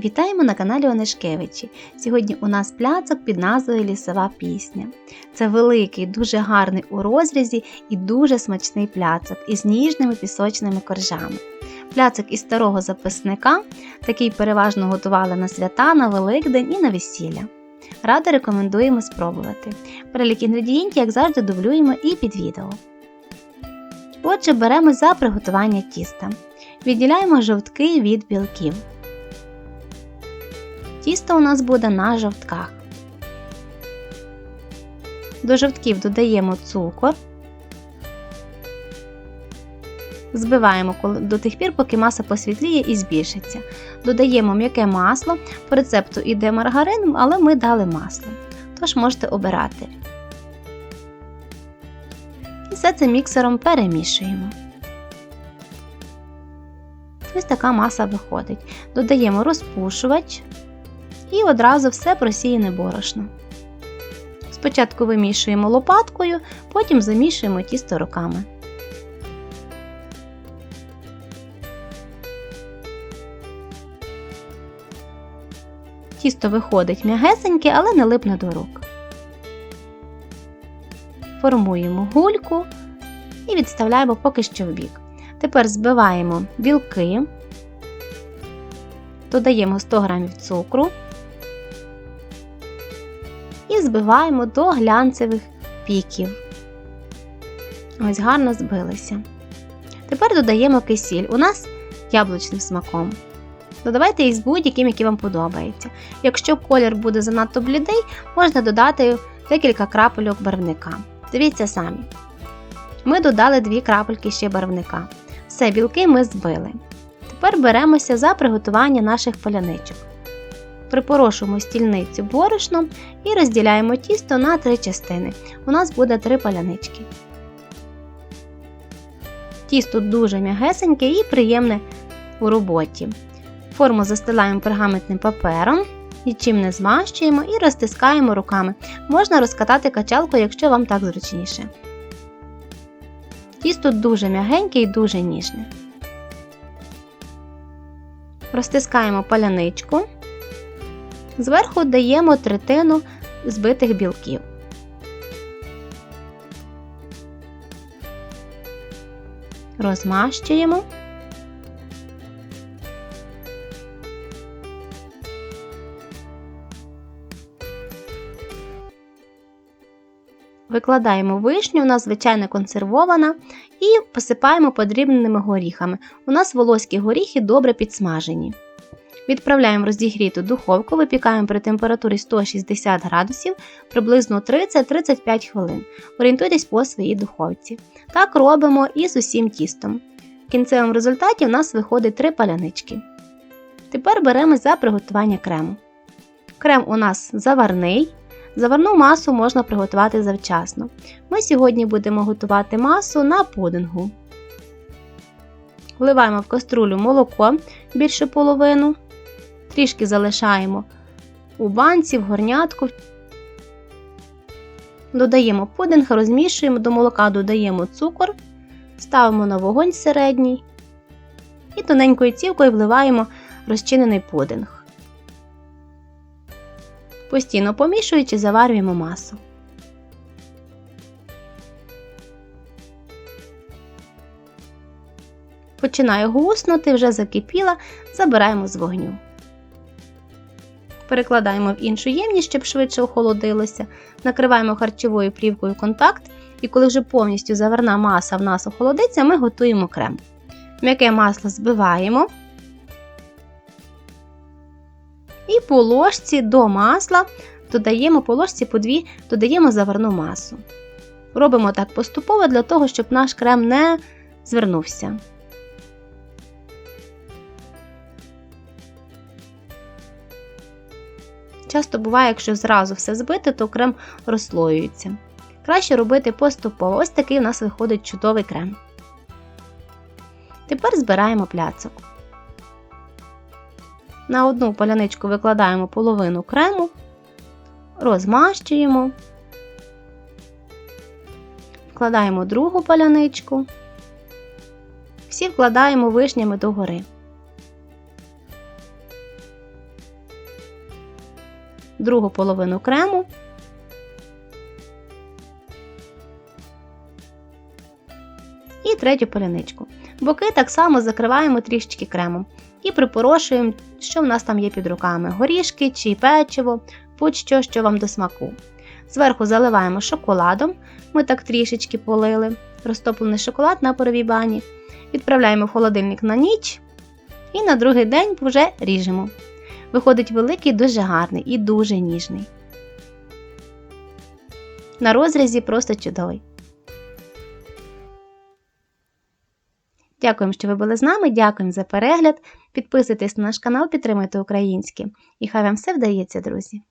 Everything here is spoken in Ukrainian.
Вітаємо на каналі Онешкевичі. Сьогодні у нас пляцок під назвою Лісова пісня. Це великий, дуже гарний у розрізі і дуже смачний пляцок із ніжними пісочними коржами. Пляцок із старого записника, такий переважно готували на свята, на Великдень і на весілля. Радо рекомендуємо спробувати. Перелік інгредієнтів, як завжди, дублюємо і під відео. Отже, беремо за приготування тіста. Відділяємо жовтки від білків. Тісто у нас буде на жовтках. До жовтків додаємо цукор. Збиваємо до тих пір, поки маса посвітліє і збільшиться. Додаємо м'яке масло. По рецепту йде маргарин, але ми дали масло. Тож можете обирати. І все це міксером перемішуємо. Ось така маса виходить. Додаємо розпушувач і одразу все просіяне борошно. Спочатку вимішуємо лопаткою, потім замішуємо тісто руками. Тісто виходить м'ягесеньке, але не липне до рук. Формуємо гульку і відставляємо поки що в бік. Тепер збиваємо білки, додаємо 100 г цукру збиваємо до глянцевих піків. Ось гарно збилися. Тепер додаємо кисіль. У нас яблучним смаком. Додавайте їх з будь-яким, який вам подобається. Якщо колір буде занадто блідий, можна додати декілька крапельок барвника. Дивіться самі. Ми додали 2 крапельки ще барвника. Все, білки ми збили. Тепер беремося за приготування наших поляничок. Припорошуємо стільницю борошном і розділяємо тісто на три частини. У нас буде три палянички. Тісто дуже м'ягесеньке і приємне у роботі. Форму застилаємо пергаментним папером, нічим не змащуємо і розтискаємо руками. Можна розкатати качалку, якщо вам так зручніше. Тісто дуже м'ягеньке і дуже ніжне. Розтискаємо паляничку. Зверху даємо третину збитих білків. Розмащуємо. Викладаємо вишню, нас звичайно консервована, і посипаємо подрібненими горіхами. У нас волоські горіхи добре підсмажені. Відправляємо розігріту духовку, випікаємо при температурі 160 градусів приблизно 30-35 хвилин. Орієнтуйтесь по своїй духовці. Так робимо і з усім тістом. В кінцевому результаті у нас виходить 3 палянички. Тепер беремо за приготування крему. Крем у нас заварний. Заварну масу можна приготувати завчасно. Ми сьогодні будемо готувати масу на пудингу. Вливаємо в каструлю молоко більше половину, трішки залишаємо у банці, в горнятку. Додаємо пудинг, розмішуємо, до молока додаємо цукор, ставимо на вогонь середній і тоненькою цівкою вливаємо розчинений пудинг. Постійно помішуючи, заварюємо масу. Починає гуснути, вже закипіла, забираємо з вогню. Перекладаємо в іншу ємність, щоб швидше охолодилося, накриваємо харчовою плівкою контакт, і коли вже повністю заварна маса в нас охолодиться, ми готуємо крем. М'яке масло збиваємо. І по ложці до масла додаємо по ложці по дві, додаємо заварну масу. Робимо так поступово для того, щоб наш крем не звернувся. Часто буває, якщо зразу все збити, то крем розслоюється. Краще робити поступово. Ось такий у нас виходить чудовий крем. Тепер збираємо пляцок. На одну поляничку викладаємо половину крему, розмащуємо, вкладаємо другу поляничку, всі вкладаємо вишнями догори. Другу половину крему. І третю поляничку. Боки так само закриваємо трішечки кремом і припорошуємо, що в нас там є під руками: горішки чи печиво, будь-що, що вам до смаку. Зверху заливаємо шоколадом, ми так трішечки полили, розтоплений шоколад на паровій бані. Відправляємо в холодильник на ніч і на другий день вже ріжемо. Виходить великий, дуже гарний і дуже ніжний. На розрізі просто чудовий. Дякуємо, що ви були з нами. Дякуємо за перегляд. Підписуйтесь на наш канал, підтримуйте українське. І хай вам все вдається, друзі!